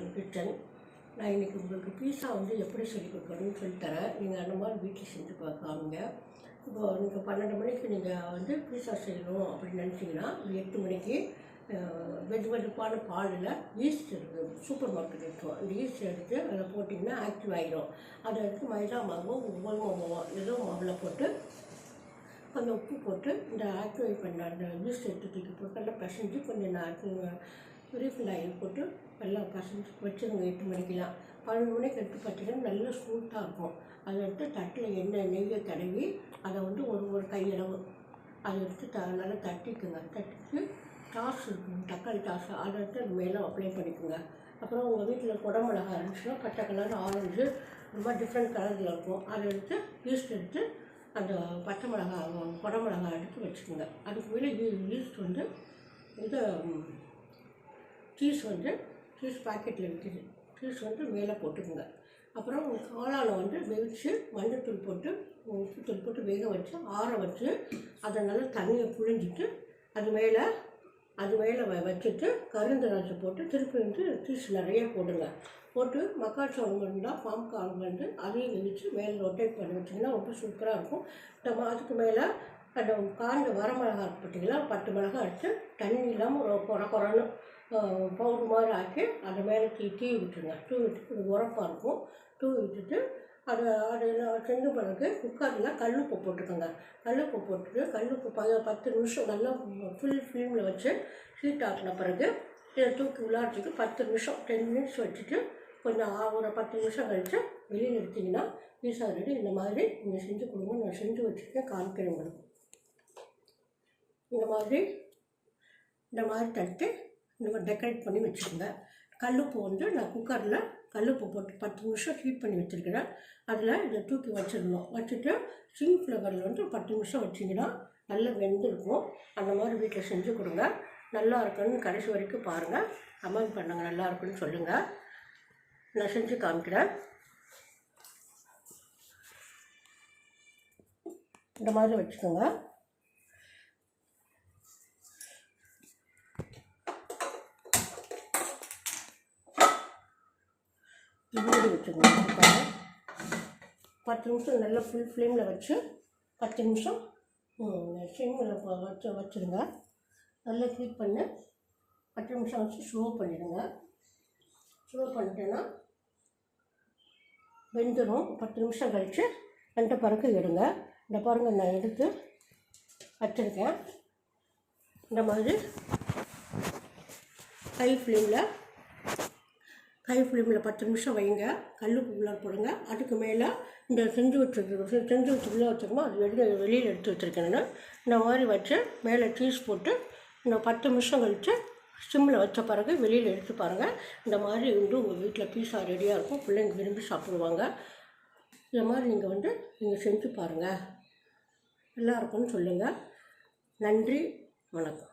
To kitchen நான் இன்றைக்கி உங்களுக்கு பீஸா வந்து எப்படி சொல்லி கொடுக்கணும்னு சொல்லித்தரேன் நீங்கள் அந்த மாதிரி வீட்டில் செஞ்சு பார்க்காமங்க இப்போ நீங்கள் பன்னெண்டு மணிக்கு நீங்கள் வந்து பீஸா செய்யணும் அப்படின்னு நினச்சிங்கன்னா எட்டு மணிக்கு வெஜ் வெது வெதுப்பான பாலில் ஈஸ்ட் இருக்குது சூப்பர் மார்க்கெட் இருக்கும் அந்த ஈஸ்ட் எடுத்து அதில் போட்டிங்கன்னா ஆக்டிவ் ஆகிடும் அதை எடுத்து மைதா மாவோ கோதுமை மாவோ ஏதோ மாவில் போட்டு கொஞ்சம் உப்பு போட்டு இந்த ஆக்டிவேட் பண்ண அந்த ஈஸ்ட் எடுத்து தூக்கி போட்டு நல்லா பிசைஞ்சு கொஞ்சம் நான் ரீஃபண்ட் ஆயில் போட்டு நல்லா பசங்க வச்சுருங்க எட்டு மணிக்கெலாம் பன்னெண்டு மணிக்கு எடுத்து பார்த்தீங்கன்னா நல்ல ஸ்மூத்தாக இருக்கும். அதை எடுத்து தட்டில் எண்ணெய் நெய்யை தடவி அதை வந்து ஒரு ஒரு கையளவு அதை எடுத்து த நல்லா தட்டிக்குங்க. தட்டிட்டு டாஸ் இருக்குங்க தக்காளி டாஸ் அதை எடுத்து அது மேலே அப்ளை பண்ணிக்கோங்க. அப்புறம் உங்கள் வீட்டில் குடமிளகா இருந்துச்சுன்னா பச்சை கலர் ஆரஞ்சு ரொம்ப டிஃப்ரெண்ட் கலரில் இருக்கும். அதை எடுத்து ஈஸ்ட் எடுத்து அந்த பச்சை மிளகா குடமிளகா எடுத்து வச்சுக்கோங்க. அதுக்கு மேலே ஈஸ்ட் வந்து இது சீஸ் வந்து சீஸ் பாக்கெட்டில் விற்கிது சீஸ் வந்து மேலே போட்டுக்கோங்க. அப்புறம் காளானை வந்து வெவிச்சு மஞ்சத்தூள் போட்டு உப்புத்தூள் போட்டு வேக வச்சு ஆற வச்சு அதை நல்லா தண்ணியை புழிஞ்சிட்டு அது மேலே அது மேலே வ வச்சுட்டு கருந்திராட்சை போட்டு திருப்பி வந்து சீஸ் நிறைய போடுங்க. போட்டு மக்காச்சோளம் இருந்தால் பாம்கார்ன் வந்து அதையும் வெடிச்சு மேலே ரொட்டேட் பண்ணி வச்சிங்கன்னா ரொம்ப சூப்பராக இருக்கும். நம்ம அதுக்கு மேலே அந்த காஞ்ச வரமிளகா இருக்கு பார்த்தீங்களா பத்து மிளகா அடித்து தண்ணி இல்லாமல் குறை குறைன்னு பவுடர் மாதிரி ஆக்கி அதை மேலே தீ தீ விட்டுருங்க. டூ விட்டு உரப்பாக இருக்கும். தூ விட்டுட்டு அதை அதை நான் செஞ்ச பிறகு குக்கரில் கல்லுப்பு போட்டுக்கோங்க. கல்லுப்பு போட்டுட்டு கல்லுப்பு ப பத்து நிமிஷம் நல்லா ஃபுல் ஃப்ளேமில் வச்சு ஹீட் ஆக்கின பிறகு இதை தூக்கி விளாட்றதுக்கு பத்து நிமிஷம் டென் மினிட்ஸ் வச்சுட்டு கொஞ்சம் ஒரு பத்து நிமிஷம் கழித்து வெளியில் எடுத்திங்கன்னா பீஸா ரெடி இந்த மாதிரி நீங்கள் செஞ்சு கொடுங்க. நான் செஞ்சு வச்சுருக்கேன். காமிக்கிறேன் உங்களுக்கு. இந்த மாதிரி இந்த மாதிரி தட்டு இந்த மாதிரி டெக்கரேட் பண்ணி வச்சுக்கோங்க. கல்லுப்பு வந்து நான் குக்கரில் கல்லுப்பு போட்டு பத்து நிமிஷம் ஹீட் பண்ணி வச்சுருக்கிறேன். அதில் இதை தூக்கி வச்சிடணும். வச்சுட்டு சிங் ஃப்ளவரில் வந்து பத்து நிமிஷம் வச்சிங்கன்னா நல்லா வெந்திருக்கும். அந்த மாதிரி வீட்டில் செஞ்சு கொடுங்க. நல்லா இருக்குன்னு கடைசி வரைக்கும் பாருங்கள் கமெண்ட் பண்ணுங்கள் நல்லா இருக்குன்னு சொல்லுங்கள் நான் செஞ்சு காமிக்கிறேன். இந்த மாதிரி வச்சுக்கோங்க. மூடி விட்டுருங்க. பத்து நிமிஷம் நல்லா ஃபுல் ஃப்ளேமில் வச்சு பத்து நிமிஷம் சிம்மில் வச்சு வச்சுருங்க. நல்லா ஹீட் பண்ணி பத்து நிமிஷம் வச்சு ஸ்லோ பண்ணிடுங்க. ஸ்லோ பண்ணிட்டேன்னா வெந்துடும் பத்து நிமிஷம் கழித்து ரெண்டு பறக்க எடுங்க. இந்த பாருங்கள் நான் எடுத்து வச்சுருக்கேன். இந்த மாதிரி ஹை ஃப்ளேமில் கை ஃப்ளேமில் பத்து நிமிஷம் வைங்க. கல்லுப்பு உள்ள போடுங்க. அதுக்கு மேலே இந்த செஞ்சு வச்சுருக்கோம் செஞ்சு வச்சு உள்ளே வச்சுருக்கோம் அது வெளியில் வெளியில் எடுத்து வச்சுருக்கேன் நான். இந்த மாதிரி வச்சு மேலே சீஸ் போட்டு இன்னும் பத்து நிமிஷம் கழித்து சிம்மில் வச்ச பிறகு வெளியில் எடுத்து பாருங்கள் இந்த மாதிரி வந்து உங்கள் வீட்டில் பீஸா ரெடியாக இருக்கும். பிள்ளைங்க விரும்பி சாப்பிடுவாங்க. இந்த மாதிரி நீங்கள் வந்து நீங்கள் செஞ்சு பாருங்கள் நல்லா இருக்கும்னு சொல்லுங்கள் நன்றி. வணக்கம்.